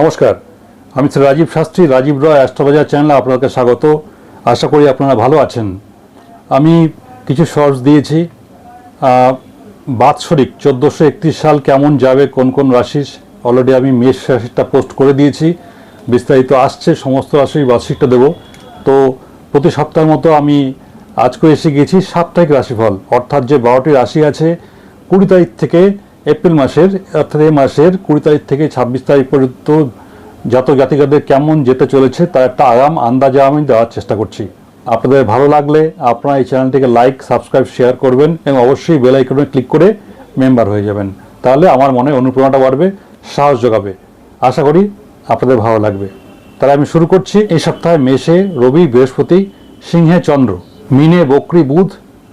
নমস্কার, আমি শ্রী রাজীব শাস্ত্রী, রাজীব রয়, অ্যাস্ট্রোলজার চ্যানেলে আপনাকে স্বাগত। আশা করি আপনারা ভালো আছেন। আমি কিছু শর্টস দিয়েছি। বাৎসরিক, চোদ্দোশো একত্রিশ সাল কেমন যাবে, কোন কোন রাশি অলরেডি আমি মেষ রাশিটা পোস্ট করে দিয়েছি। বিস্তারিত আসছে, সমস্ত রাশির বার্ষিকটা দেবো। তো প্রতি সপ্তাহের মতো আমি আজকে এসে গেছি সাপ্তাহিক রাশিফল। অর্থাৎ যে বারোটি রাশি আছে, কুড়ি তারিখ থেকে এপ্রিল মাসের, অর্থাৎ এই মাসের কুড়ি তারিখ থেকে ছাব্বিশ তারিখ পর্যন্ত জাতক জাতিকাদের কেমন যেতে চলেছে, তার একটা আগাম আন্দাজা আমি দেওয়ার চেষ্টা করছি। আপনাদের ভালো লাগলে আপনারা এই চ্যানেলটিকে লাইক, সাবস্ক্রাইব, শেয়ার করবেন এবং অবশ্যই বেল আইকনে ক্লিক করে মেম্বার হয়ে যাবেন। তাহলে আমার মনে অনুপ্রেরণাটা বাড়বে, সাহস যোগাবে। আশা করি আপনাদের ভালো লাগবে। তাহলে আমি শুরু করছি এই সপ্তাহে মেষে, রবি, বৃহস্পতি, সিংহে চন্দ্র, মিনে বকরি বুধ,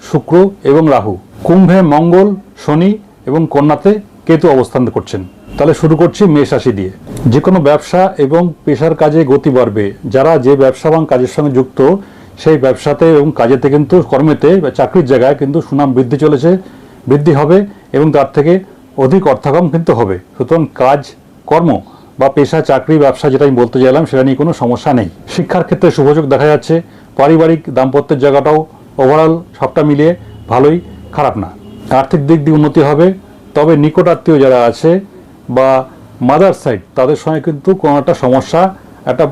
শুক্র এবং রাহু। কুম্ভে মঙ্গল, শনি এবং কন্যাতে কেতু অবস্থান করছেন। তাহলে শুরু করছি মেষ রাশি দিয়ে। যে কোনো ব্যবসা এবং পেশার কাজে গতি বাড়বে। যারা যে ব্যবসা এবং কাজের সঙ্গে যুক্ত, সেই ব্যবসাতে এবং কাজেতে কিন্তু কর্মেতে বা চাকরির জায়গায় কিন্তু সুনাম বৃদ্ধি চলেছে, বৃদ্ধি হবে এবং তার থেকে অধিক অর্থাগম কিন্তু হবে। সুতরাং কাজ, কর্ম বা পেশা, চাকরি, ব্যবসা যেটা আমি বলতে চাইলাম, সেটা নিয়ে কোনো সমস্যা নেই। শিক্ষার ক্ষেত্রে সুযোগ দেখা যাচ্ছে। পারিবারিক দাম্পত্যের জায়গাটাও ওভারঅল সবটা মিলিয়ে ভালোই, খারাপ না। আর্থিক দিক দিয়ে উন্নতি হবে। তবে নিকটাত্মীয় যারা আছে বা মাদার সাইড তাদের সঙ্গে কিন্তু কোনো একটা সমস্যা, একটা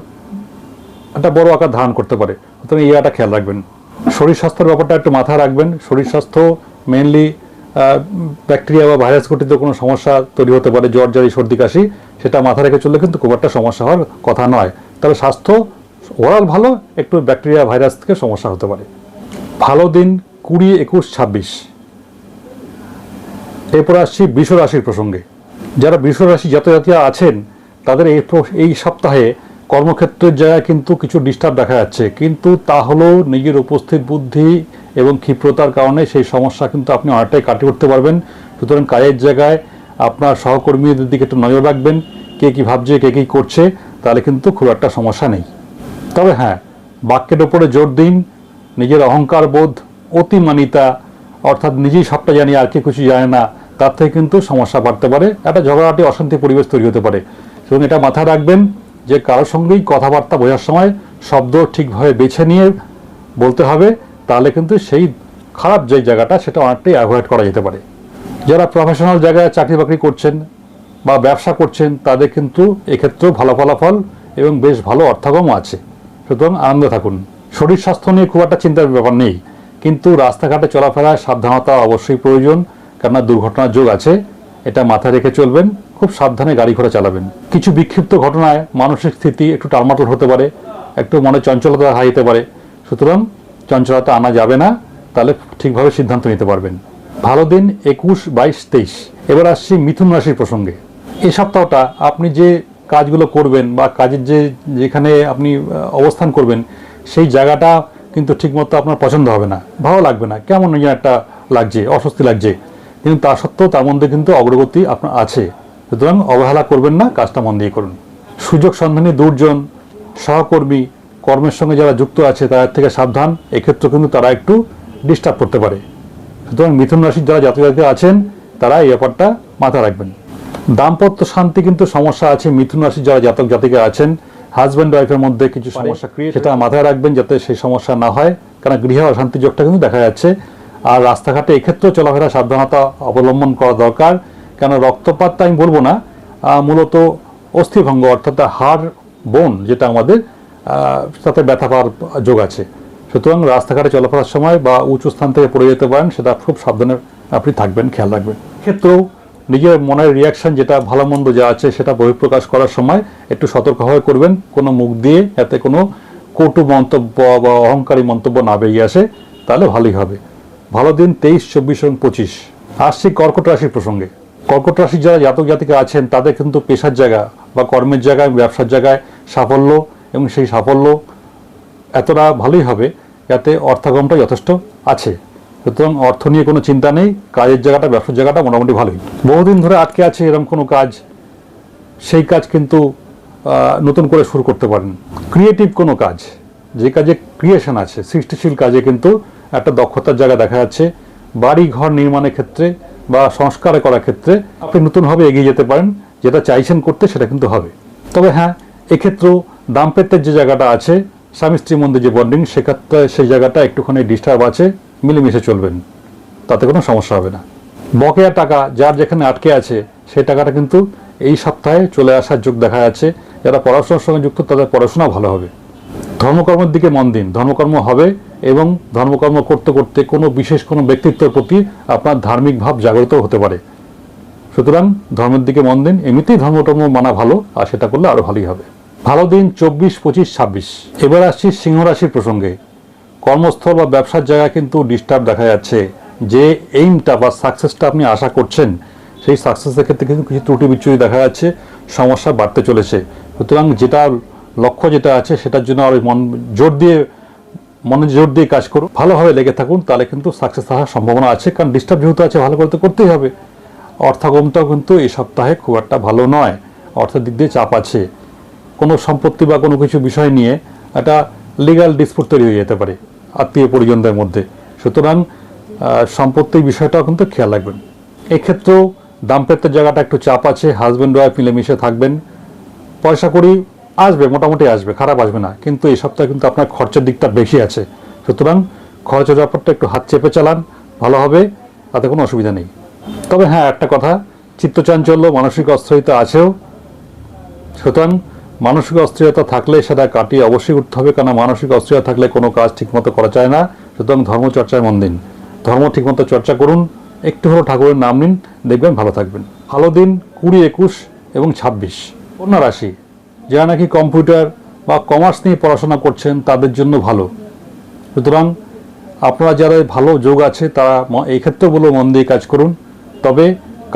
একটা বড় আকার ধারণ করতে পারে। সুতরাং এই একটা খেয়াল রাখবেন। শরীর স্বাস্থ্যের ব্যাপারটা একটু মাথায় রাখবেন। শরীর স্বাস্থ্য মেনলি ব্যাকটেরিয়া বা ভাইরাস ঘটিত কোনো সমস্যা তৈরি হতে পারে, জ্বর জারি সর্দি, কাশি, সেটা মাথা রেখে চললে কিন্তু খুব একটা সমস্যা হওয়ার কথা নয়। তবে স্বাস্থ্য ওভারঅল ভালো, একটু ব্যাকটেরিয়া ভাইরাস থেকে সমস্যা হতে পারে। ভালো দিন কুড়ি, একুশ, ছাব্বিশ। এরপর আসছি বৃষ রাশির প্রসঙ্গে। যারা বৃষ রাশি জাতজাতীয় আছেন, তাদের এই এই সপ্তাহে কর্মক্ষেত্রের জায়গায় কিন্তু কিছু ডিস্টার্ব দেখা যাচ্ছে। কিন্তু তা হলেও নিজের উপস্থিত বুদ্ধি এবং ক্ষিপ্রতার কারণে সেই সমস্যা কিন্তু আপনি অনেকটাই কাটিয়ে উঠতে পারবেন। সুতরাং কাজের জায়গায় আপনার সহকর্মীদের দিকে একটু নজর রাখবেন, কে কী ভাবছে, কে কী করছে, তাহলে কিন্তু খুব একটা সমস্যা নেই। তবে হ্যাঁ বাক্যের ওপরে জোর দিন, নিজের অহংকার বোধ, অতিমানিতা, অর্থাৎ নিজেই সবটা জানি আর কে কিছু জানে না তার থেকে কিন্তু সমস্যা বাড়তে পারে, একটা ঝগড়াটি অশান্তি পরিবেশ তৈরি হতে পারে। এবং এটা মাথায় রাখবেন যে কারোর সঙ্গেই কথাবার্তা বোঝার সময় শব্দ ঠিকভাবে বেছে নিয়ে বলতে হবে, তাহলে কিন্তু সেই খারাপ যে জায়গাটা সেটা অনেকটাই অ্যাভয়েড করা যেতে পারে। যারা প্রফেশনাল জায়গায় চাকরি বাকরি করছেন বা ব্যবসা করছেন, তাদের কিন্তু এক্ষেত্রেও ভালো ফলাফল এবং বেশ ভালো অর্থাগম আছে। সুতরাং আনন্দ থাকুন। শরীর স্বাস্থ্য নিয়ে খুব একটা চিন্তার ব্যাপার নেই। কিন্তু রাস্তাঘাটে চলাফেরায় সাবধানতা অবশ্যই প্রয়োজন। কেননা দুর্ঘটনার যোগ আছে, এটা মাথায় রেখে চলবেন, খুব সাবধানে গাড়ি ঘোড়া চালাবেন। কিছু বিক্ষিপ্ত ঘটনায় মানসিক স্থিতি একটু টালমাটল হতে পারে, একটু মনে চঞ্চলতা যেতে পারে। সুতরাং চঞ্চলতা আনা যাবে না, তাহলে ঠিকভাবে সিদ্ধান্ত নিতে পারবেন। ভালো দিন, একুশ, বাইশ, তেইশ। এবার আসছি মিথুন রাশির প্রসঙ্গে। এই সপ্তাহটা আপনি যে কাজগুলো করবেন বা কাজের যে, যেখানে আপনি অবস্থান করবেন, সেই জায়গাটা কিন্তু ঠিকমতো আপনার পছন্দ হবে না। ভালো লাগবে না। কেমন একটা লাগছে, অস্বস্তি লাগছে। কিন্তু তা সত্ত্বেও তার মধ্যে কিন্তু অগ্রগতি আপনার আছে। সুতরাং অবহেলা করবেন না কাজটা মন দিয়ে করুন। সুযোগ সন্ধানী দুর্জন সহকর্মী কর্মের সঙ্গে যারা যুক্ত আছে তাদের থেকে সাবধান। এক্ষেত্রে কিন্তু তারা একটু ডিস্টার্ব করতে পারে। সুতরাং মিথুন রাশির যারা জাতক জাতিকা আছেন তারা এই ব্যাপারটা মাথায় রাখবেন। দাম্পত্য শান্তি কিন্তু সমস্যা আছে। মিথুন রাশির যারা জাতক জাতিকা আছেন হাজব্যান্ড ওয়াইফের মধ্যে কিছু সমস্যা ক্রিয়েট সেটা মাথায় রাখবেন যাতে সেই সমস্যা না হয়। কারণ গৃহ অশান্তি যোগটা কিন্তু দেখা যাচ্ছে। আর রাস্তাঘাটে এক্ষেত্রেও চলাফেরা সাবধানতা অবলম্বন করা দরকার। কেন রক্তপাতটা আমি বলব না। মূলত অস্থিভঙ্গ, অর্থাৎ হাড়, বোন যেটা আমাদের তাতে ব্যথা পাওয়ার যোগ আছে। সুতরাং রাস্তাঘাটে চলাফেরার সময় বা উঁচু স্থান থেকে পড়ে যেতে পারেন, সেটা খুব সাবধানে আপনি থাকবেন, খেয়াল রাখবেন। ক্ষেত্রেও নিজের মনের রিয়াকশন যেটা ভালো মন্দ যা আছে, সেটা বহিঃপ্রকাশ করার সময় একটু সতর্কভাবে করবেন। কোনো মুখ দিয়ে যাতে কোনো কটু মন্তব্য বা অহংকারী মন্তব্য না বেরিয়ে আসে, তাহলে ভালোই হবে। ভালো দিন, তেইশ, চব্বিশ এবং পঁচিশ। আসছি কর্কট রাশির প্রসঙ্গে। কর্কট রাশির যারা জাতক জাতিকা আছেন, তাদের কিন্তু পেশার জায়গা বা কর্মের জায়গায়, ব্যবসার জায়গায় সাফল্য এবং সেই সাফল্য এতটা ভালোই হবে যাতে অর্থাগমটা যথেষ্ট আছে। সুতরাং অর্থ নিয়ে কোনো চিন্তা নেই, কাজের জায়গাটা, ব্যবসার জায়গাটা মোটামুটি ভালোই। বহুদিন ধরে আটকে আছে এরকম কোনো কাজ, সেই কাজ কিন্তু নতুন করে শুরু করতে পারেন। ক্রিয়েটিভ কোনো কাজ, যে কাজে ক্রিয়েশন আছে, সৃষ্টিশীল কাজে কিন্তু একটা দক্ষতার জায়গা দেখা যাচ্ছে। বাড়ি ঘর নির্মাণের ক্ষেত্রে বা সংস্কার করার ক্ষেত্রে আপনি নতুনভাবে এগিয়ে যেতে পারেন, যেটা চাইছেন করতে সেটা কিন্তু হবে। তবে হ্যাঁ এক্ষেত্রেও দাম্পত্যের যে জায়গাটা আছে, স্বামী স্ত্রীর মধ্যে যে বন্ডিং সেক্ষেত্রে সেই জায়গাটা একটুখানি ডিস্টার্ব আছে, মিলেমিশে চলবেন। তাতে কোনো সমস্যা হবে না। বকেয়া টাকা যার যেখানে আটকে আছে, সেই টাকাটা কিন্তু এই সপ্তাহে চলে আসার যোগ দেখা যাচ্ছে। যারা পড়াশোনার সঙ্গে যুক্ত, তাদের পড়াশোনা ভালো হবে। ধর্মকর্মের দিকে মন দিন। ধর্মকর্ম হবে এবং ধর্মকর্ম করতে করতে কোনো বিশেষ কোনো ব্যক্তিত্বের প্রতি আপনার ধার্মিক ভাব জাগ্রত হতে পারে। সুতরাং ধর্মের দিকে মন দিন, এমনিতেই ধর্মকর্ম মানা ভালো, আর সেটা করলে আরও ভালোই হবে। ভালো দিন চব্বিশ, পঁচিশ, ছাব্বিশ। এবার আসছি সিংহ রাশির প্রসঙ্গে। কর্মস্থল বা ব্যবসার জায়গায় কিন্তু ডিস্টার্ব দেখা যাচ্ছে। যে এইমটা বা সাকসেসটা আপনি আশা করছেন, সেই সাকসেসের ক্ষেত্রে কিন্তু কিছু ত্রুটি বিচ্যুতি দেখা যাচ্ছে, সমস্যা বাড়তে চলেছে। সুতরাং যেটা লক্ষ্য যেটা আছে সেটার জন্য আরও মন জোর দিয়ে, মনে জোর দিয়ে কাজ করুন। ভালোভাবে লেগে থাকুন, তাহলে কিন্তু সাকসেস হওয়ার সম্ভাবনা আছে। কারণ ডিস্টার্ব যেহেতু আছে, ভালো করে তো করতেই হবে। অর্থাগমটাও কিন্তু এই সপ্তাহে খুব একটা ভালো নয়। অর্থের দিক দিয়ে চাপ আছে। কোনো সম্পত্তি বা কোনো কিছু বিষয় নিয়ে একটা লিগ্যাল ডিসপুট তৈরি হয়ে যেতে পারে, আত্মীয় পরিজনদের মধ্যে। সুতরাং সম্পত্তির বিষয়টাও কিন্তু খেয়াল রাখবেন। এক্ষেত্রেও দাম্পত্যের জায়গাটা একটু চাপ আছে। হাজব্যান্ড ওয়াইফ মিলেমিশে থাকবেন। পয়সা করি আসবে, মোটামুটি আসবে, খারাপ আসবে না। কিন্তু এই সপ্তাহে কিন্তু আপনার খরচের দিকটা বেশি আছে। সুতরাং খরচের ব্যাপারটা একটু হাত চেপে চালান, ভালো হবে, তাতে কোনো অসুবিধা নেই। তবে হ্যাঁ একটা কথা, চিত্তচাঞ্চল্য, মানসিক অস্থিরতা আছেও। সুতরাং মানসিক অস্থিরতা থাকলে সেটা কাটিয়ে অবশ্যই উঠতে হবে কেন মানসিক অস্থিরতা থাকলে কোনো কাজ ঠিকমতো করা যায় না। সুতরাং ধর্মচর্চায় মন দিন। ধর্ম ঠিকমতো চর্চা করুন, একটু হলেও ঠাকুরের নাম নিন, দেখবেন ভালো থাকবেন। ভালো দিন কুড়ি একুশ এবং ছাব্বিশ, কন্যা রাশি। যারা নাকি কম্পিউটার বা কমার্স নিয়ে পড়াশোনা করছেন, তাদের জন্য ভালো। সুতরাং আপনারা যারা ভালো যোগ আছে, তারা এই ক্ষেত্রে বলে মন দিয়ে কাজ করুন। তবে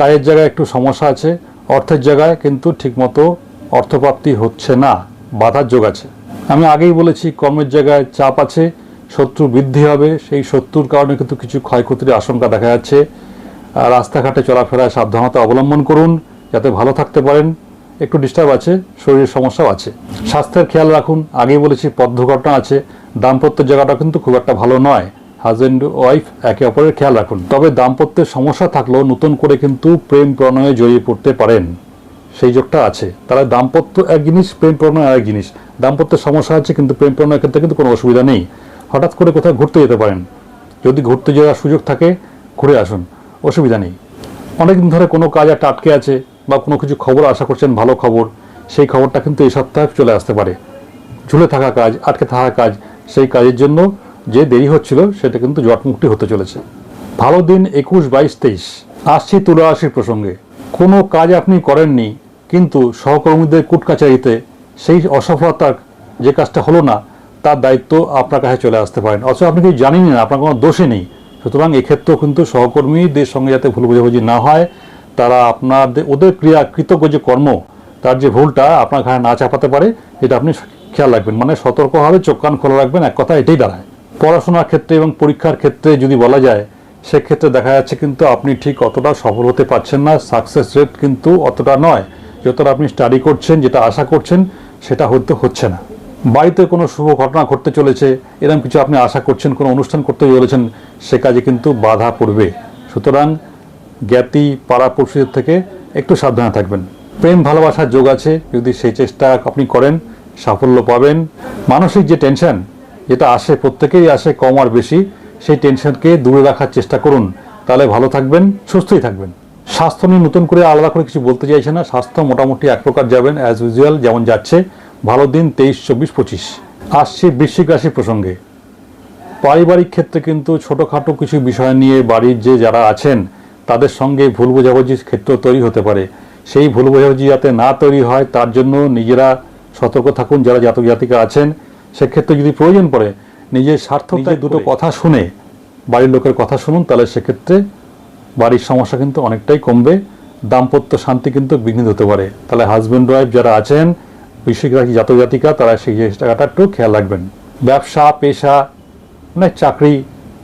কাজের জায়গায় একটু সমস্যা আছে, অর্থের জায়গায় কিন্তু ঠিকমতো অর্থপ্রাপ্তি হচ্ছে না, বাধার যোগ আছে। আমি আগেই বলেছি, কর্মের জায়গায় চাপ আছে, শত্রু বৃদ্ধি হবে, সেই শত্রুর কারণে কিন্তু কিছু ক্ষয়ক্ষতির আশঙ্কা দেখা যাচ্ছে। রাস্তাঘাটে চলাফেরায় সাবধানতা অবলম্বন করুন, যাতে ভালো থাকতে পারেন। একটু ডিস্টার্ব আছে, শরীরের সমস্যাও আছে। স্বাস্থ্যের খেয়াল রাখুন, আগেই বলেছি পথ দুর্ঘটনা আছে। দাম্পত্যের জায়গাটা কিন্তু খুব একটা ভালো নয়। হাজব্যান্ড ওয়াইফ একে অপরের খেয়াল রাখুন। তবে দাম্পত্যের সমস্যা থাকলেও নতুন করে কিন্তু প্রেম প্রণয়ে জড়িয়ে পড়তে পারেন। সেই যোগটা আছে। তাহলে দাম্পত্য এক জিনিস, প্রেম প্রণয় আরেক জিনিস। দাম্পত্যের সমস্যা আছে, কিন্তু প্রেম প্রণয়ের ক্ষেত্রে কিন্তু কোনো অসুবিধা নেই। হঠাৎ করে কোথাও ঘুরতে যেতে পারেন। যদি ঘুরতে যাওয়ার সুযোগ থাকে, ঘুরে আসুন। অসুবিধা নেই। অনেকদিন ধরে কোনো কাজ একটা আটকে আছে। বা কোনো কিছু খবর, আশা করছেন ভালো খবর, সেই খবরটা কিন্তু এই সপ্তাহে চলে আসতে পারে। ঝুলে থাকা কাজ, আটকে থাকা কাজ, সেই কাজের জন্য যে দেরি হচ্ছিল সেটা কিন্তু জটমুক্তি হতে চলেছে। ভালো দিন একুশ, বাইশ, তেইশ। আসছি তুলা রাশির প্রসঙ্গে। কোনো কাজ আপনি করেননি, কিন্তু সহকর্মীদের কুটকাচারিতে সেই অসফলতার যে কাজটা হলো না, তার দায়িত্ব আপনার কাছে চলে আসতে পারেন। অথচ আপনি কিছু জানেনই না, আপনার কোনো দোষই নেই। সুতরাং এক্ষেত্রেও কিন্তু সহকর্মীদের সঙ্গে যাতে ভুল বোঝাবুঝি না হয় তারা আপনাদের, ওদের ক্রিয়া, কৃতজ্ঞ যে কর্ম, তার যে ভুলটা আপনার ঘাড়ে না চাপাতে পারে, এটা আপনি খেয়াল রাখবেন। মানে সতর্কভাবে চোখ কান খোলা রাখবেন, এক কথা এটাই দাঁড়ায়। পড়াশোনার ক্ষেত্রে এবং পরীক্ষার ক্ষেত্রে যদি বলা যায়, সেক্ষেত্রে দেখা যাচ্ছে কিন্তু আপনি ঠিক অতটা সফল হতে পারছেন না সাকসেস রেট কিন্তু অতটা নয়। যতটা আপনি স্টাডি করছেন, যেটা আশা করছেন, সেটা হতে হচ্ছে না। বাড়িতে কোনো শুভ ঘটনা ঘটতে চলেছে, এরকম কিছু আপনি আশা করছেন, কোনো অনুষ্ঠান করতে চলেছেন, সে কাজে কিন্তু বাধা পড়বে। সুতরাং জ্ঞাতি পাড়া পড়শিদের থেকে একটু সাবধানে থাকবেন। প্রেম, ভালোবাসার যোগ আছে, যদি সেই চেষ্টা আপনি করেন, সাফল্য পাবেন। মানসিক যে টেনশন যেটা আসে প্রত্যেকেই আসে, কম আর বেশি। সেই টেনশনকে দূরে রাখার চেষ্টা করুন। তাহলে ভালো থাকবেন, সুস্থই থাকবেন। স্বাস্থ্য নিয়ে নতুন করে আলাদা করে কিছু বলতে চাইছে না। স্বাস্থ্য মোটামুটি এক প্রকার যাবেন অ্যাজ ইউজুয়াল যেমন যাচ্ছে। ভালো দিন, তেইশ, চব্বিশ, পঁচিশ। আসছে বৃশ্চিক রাশির প্রসঙ্গে। পারিবারিক ক্ষেত্রে কিন্তু ছোটোখাটো কিছু বিষয় নিয়ে বাড়ির যে যারা আছেন তাদের সঙ্গে ভুল বোঝাবুঝির ক্ষেত্র তৈরি হতে পারে। সেই ভুল বোঝাবুঝি যাতে না তৈরি হয় তার জন্য নিজেরা সতর্ক থাকুন যারা জাতক জাতিকা আছেন। সেক্ষেত্রে যদি প্রয়োজন পড়ে নিজের স্বার্থতায় দুটো কথা শুনে বাড়ির লোকের কথা শুনুন তাহলে সেক্ষেত্রে বাড়ির সমস্যা কিন্তু অনেকটাই কমবে। দাম্পত্য শান্তি কিন্তু বিঘ্নিত হতে পারে। তাহলে হাজব্যান্ড ওয়াইফ যারা আছেন বিশেষ রাখি জাতক জাতিকা তারা সেই জায়গাটা একটু খেয়াল রাখবেন। ব্যবসা পেশা মানে চাকরি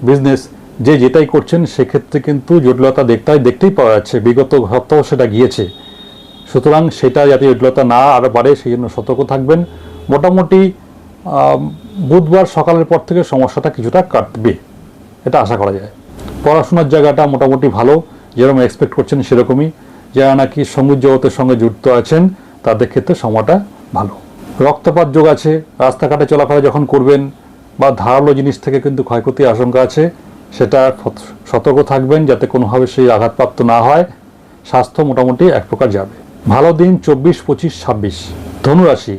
বিজনেস যে যেটাই করছেন, সেক্ষেত্রে কিন্তু জটিলতা দেখতে দেখতেই পাওয়া যাচ্ছে। বিগত সপ্তাহ সেটা গিয়েছে। সুতরাং সেটা যাতে জটিলতা না আরও বাড়ে সেই জন্য সতর্ক থাকবেন। মোটামুটি বুধবার সকালের পর থেকে সমস্যাটা কিছুটা কাটবে। এটা আশা করা যায়। পড়াশোনার জায়গাটা মোটামুটি ভালো। যেরকম এক্সপেক্ট করছেন সেরকমই। যারা নাকি সংগীত জগতের সঙ্গে যুক্ত আছেন, তাদের ক্ষেত্রে সময়টা ভালো। রক্তপাত যোগ আছে। রাস্তাঘাটে চলাফেরা যখন করবেন, বা ধারালো জিনিস থেকে কিন্তু ক্ষয়ক্ষতির আশঙ্কা আছে। সেটা সতর্ক থাকবেন যাতে কোনোভাবে সেই আঘাতপ্রাপ্ত না হয়। স্বাস্থ্য মোটামুটি এক প্রকার যাবে। ভালো দিন চব্বিশ, পঁচিশ, ছাব্বিশ। ধনুরাশি।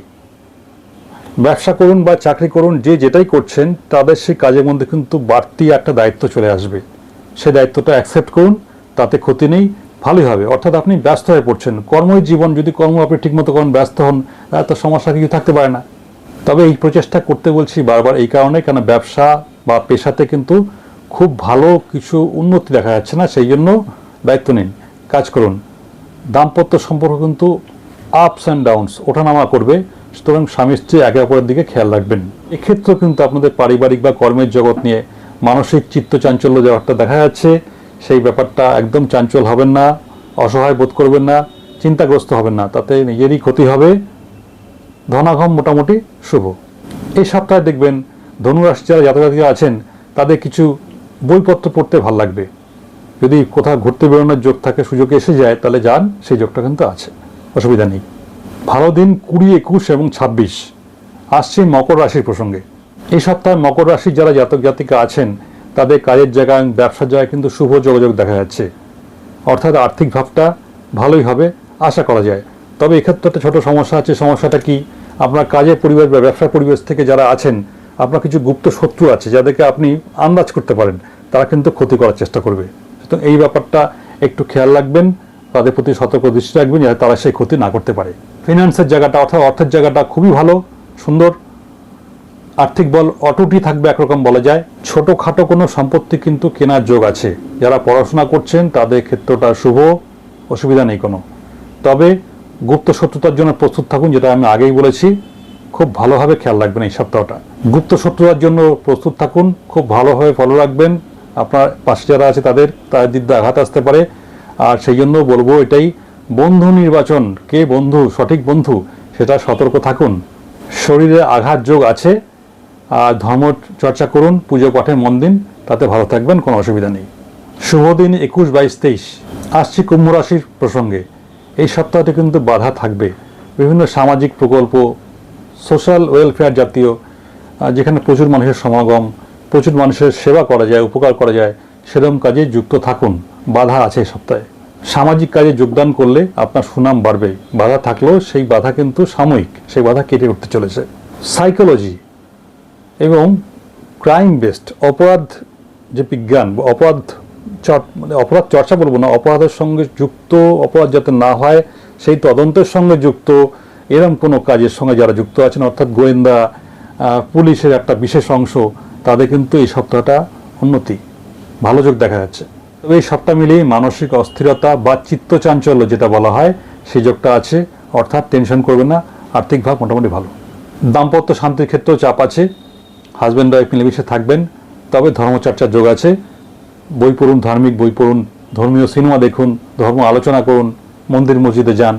ব্যবসা করুন বা চাকরি করুন, যে যেটাই করছেন, তাদের সেই কাজের মধ্যে কিন্তু বাড়তি একটা দায়িত্ব চলে আসবে। সেই দায়িত্বটা অ্যাকসেপ্ট করুন, তাতে ক্ষতি নেই, ভালোই হবে। অর্থাৎ আপনি ব্যস্ত হয়ে পড়ছেন। কর্মই জীবন, যদি কর্ম আপনি ঠিকমতো করেন, ব্যস্ত হন এত সমস্যা কিছু থাকতে পারে না। তবে এই প্রচেষ্টা করতে বলছি বারবার এই কারণে কেন ব্যবসা বা পেশাতে কিন্তু খুব ভালো কিছু উন্নতি দেখা যাচ্ছে না, সেই জন্য দায়িত্ব নিন। কাজ করুন। দাম্পত্য সম্পর্ক কিন্তু আপস অ্যান্ড ডাউনস ওঠানামা করবে। সুতরাং স্বামী স্ত্রী একে অপরের দিকে খেয়াল রাখবেন। এক্ষেত্রেও কিন্তু আপনাদের পারিবারিক বা কর্মের জগৎ নিয়ে মানসিক চিত্ত চাঞ্চল্য ব্যাপারটা দেখা যাচ্ছে, সেই ব্যাপারটা একদম চাঞ্চল হবেন না, অসহায় বোধ করবেন না, চিন্তাগ্রস্ত হবেন না, তাতে নিজেরই ক্ষতি হবে। ধনাঘম মোটামুটি শুভ। এই সপ্তাহে দেখবেন ধনুরাশি যারা জাতজাতিকা আছেন, তাদের কিছু বইপত্র পড়তে ভালো লাগবে। যদি কোথাও ঘুরতে বেরোনোর যোগ থাকে, সুযোগ এসে যায়, তাহলে যান, সেই যোগটা কিন্তু আছে। অসুবিধা নেই। ভালো দিন কুড়ি, একুশ এবং ছাব্বিশ। আসছে মকর রাশির প্রসঙ্গে। এই সপ্তাহে মকর রাশির যারা জাতক জাতিকা আছেন, তাদের কাজের জায়গায় ব্যবসার জায়গায় কিন্তু শুভ যোগাযোগ দেখা যাচ্ছে। অর্থাৎ আর্থিক ভাবটা ভালোই হবে, আশা করা যায়। তবে এক্ষেত্রে একটা ছোটো সমস্যা আছে। সমস্যাটা কি? আপনার কাজের পরিবেশ বা ব্যবসার পরিবেশ থেকে যারা আছেন আপনার কিছু গুপ্ত শত্রু আছে যাদেরকে আপনি আন্দাজ করতে পারেন, তারা কিন্তু ক্ষতি করার চেষ্টা করবে। সুতরাং এই ব্যাপারটা একটু খেয়াল রাখবেন, তাদের প্রতি সতর্ক দৃষ্টি রাখবেন, যাতে তারা সেই ক্ষতি না করতে পারে। ফিনান্সের জায়গাটা অর্থাৎ অর্থের জায়গাটা খুবই ভালো, সুন্দর। আর্থিক বল অটুটি থাকবে একরকম বলা যায়। ছোটখাটো কোনো সম্পত্তি কিন্তু কেনার যোগ আছে। যারা পড়াশোনা করছেন, তাদের ক্ষেত্রটা শুভ, অসুবিধা নেই কোনো। তবে গুপ্ত শত্রুতার জন্য প্রস্তুত থাকুন, যেটা আমি আগেই বলেছি। খুব ভালোভাবে খেয়াল রাখবেন এই সপ্তাহটা। গুপ্ত শত্রুতার জন্য প্রস্তুত থাকুন, খুব ভালোভাবে ফলো রাখবেন। আপনার পাশে যারা আছে তাদের তাদের আঘাত আসতে পারে। আর সেই জন্য বলব এটাই, বন্ধু নির্বাচন, কে বন্ধু, সঠিক বন্ধু, সেটা সতর্ক থাকুন। শরীরে আঘাত যোগ আছে, আর ধর্ম চর্চা করুন, পুজো পাঠে মন দিন, তাতে ভালো থাকবেন, কোনো অসুবিধা নেই। শুভ দিন একুশ বাইশ তেইশ। আসছি কুম্ভ রাশির প্রসঙ্গে। এই সপ্তাহটি কিন্তু বাধা থাকবে। বিভিন্ন সামাজিক প্রকল্প সোশ্যাল ওয়েলফেয়ার জাতীয় যেখানে প্রচুর মানুষের সমাগম, প্রচুর মানুষের সেবা করা যায়, উপকার করা যায় সেরকম কাজে যুক্ত থাকুন। বাধা আছে সপ্তাহে। সামাজিক কাজে যোগদান করলে আপনার সুনাম বাড়বে। বাধা থাকলেও সেই বাধা কিন্তু সাময়িক, সেই বাধা কেটে উঠতে চলেছে। সাইকোলজি এবং ক্রাইম বেসড অপরাধ যে বিজ্ঞান, অপরাধ চর- মানে অপরাধ চর্চা বলব না, অপরাধের সঙ্গে যুক্ত, অপরাধ যাতে না হয়, সেই তদন্তের সঙ্গে যুক্ত এরম কোনো কাজের সঙ্গে যারা যুক্ত আছেন, অর্থাৎ গোয়েন্দা পুলিশের একটা বিশেষ অংশ, তাদের কিন্তু এই সপ্তাহটা উন্নতি। ভালো যোগ দেখা যাচ্ছে। তবে এই সপ্তাহ মিলিয়ে মানসিক অস্থিরতা বা চিত্ত চাঞ্চল্য যেটা বলা হয় সেই যোগটা আছে। অর্থাৎ টেনশন করবে না, আর্থিক ভাব মোটামুটি ভালো। দাম্পত্য শান্তির ক্ষেত্রেও চাপ আছে। হাজব্যান্ড ওয়াইফ মিলেমিশে থাকবেন। তবে ধর্মচর্চার যোগ আছে। বই পড়ুন, ধার্মিক বই পড়ুন, ধর্মীয় সিনেমা দেখুন, ধর্ম আলোচনা করুন, মন্দির মসজিদে যান,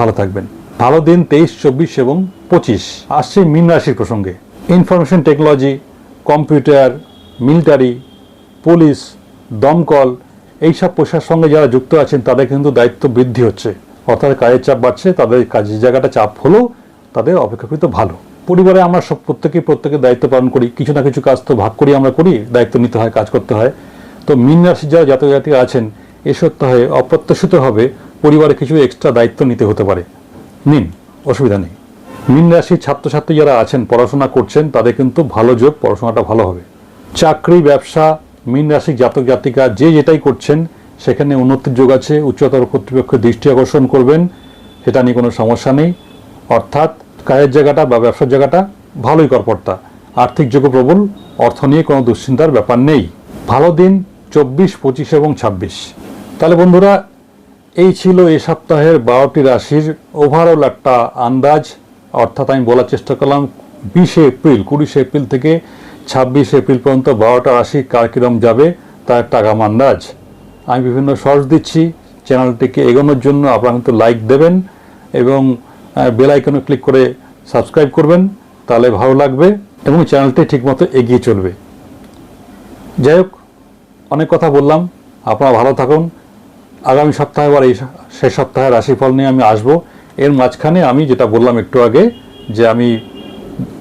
ভালো থাকবেন। ভালো দিন তেইশ, চব্বিশ এবং পঁচিশ। আসছে মীন রাশির প্রসঙ্গে। Information technology computer military police দমকল এইসব পেশার সঙ্গে যারা যুক্ত আছেন, তাদের কিন্তু দায়িত্ব বৃদ্ধি হচ্ছে। অর্থাৎ কাজের চাপ বাড়ছে, তাদের কাজের জায়গাটা চাপ হলেও তাদের অপেক্ষাকৃত ভালো। পরিবারে আমরা সব প্রত্যেকেই প্রত্যেকের দায়িত্ব পালন করি, কিছু না কিছু কাজ তো ভাগ করি আমরা করি, দায়িত্ব নিতে হয়, কাজ করতে হয়। তো মীন রাশির যারা জাতক জাতিকা আছেন, এ সপ্তাহে অপ্রত্যাশিতভাবে পরিবারে কিছু এক্সট্রা দায়িত্ব নিতে হতে পারে। নিন, অসুবিধা নেই। মীন রাশির ছাত্রছাত্রী যারা আছেন, পড়াশোনা করছেন, তাদের কিন্তু ভালো যোগ, পড়াশোনাটা ভালো হবে। চাকরি, ব্যবসা, মীন রাশির জাতক, জাতিকা, যে যেটাই করছেন, সেখানে উন্নতির যোগ আছে, উচ্চতর কর্তৃপক্ষের দৃষ্টি আকর্ষণ করবেন, সেটা নিয়ে কোনো সমস্যা নেই। অর্থাৎ কাজের জায়গাটা বা ব্যবসার জায়গাটা ভালোই করপর্তা আর্থিক যোগ্য প্রবল, অর্থ নিয়ে কোনো দুশ্চিন্তার ব্যাপার নেই। ভালো দিন, চব্বিশ, পঁচিশ এবং ছাব্বিশ। তাহলে বন্ধুরা এই ছিল এই সপ্তাহের বারোটি রাশির ওভারঅল একটা আন্দাজ। অর্থাৎ আমি বলার চেষ্টা করলাম, বিশে এপ্রিল, কুড়িশে এপ্রিল থেকে ছাব্বিশে এপ্রিল পর্যন্ত বারোটা রাশি কার কিরম যাবে, তার একটা আগাম আন্দাজ। আমি বিভিন্ন শর্টস দিচ্ছি, চ্যানেলটিকে এগোনোর জন্য আপনারা কিন্তু লাইক দেবেন এবং বেল আইকনে ক্লিক করে সাবস্ক্রাইব করবেন, তাহলে ভালো লাগবে এবং চ্যানেলটি ঠিকমতো এগিয়ে চলবে। যাই হোক, অনেক কথা বললাম, আপনারা ভালো থাকুন আগামী সপ্তাহে আবার এই শেষ সপ্তাহে রাশিফল নিয়ে আমি আসব। এর মাঝখানে আমি যেটা বললাম একটু আগে, যে আমি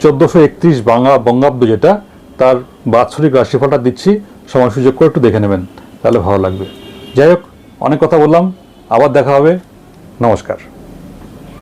চোদ্দোশো একত্রিশ বাংলা বঙ্গাব্দ যেটা, তার বাৎসরিক রাশিফলটা দিচ্ছি। সময় সুযোগ করে একটু দেখে নেবেন, তাহলে ভালো লাগবে। যাই হোক, অনেক কথা বললাম, আবার দেখা হবে। নমস্কার।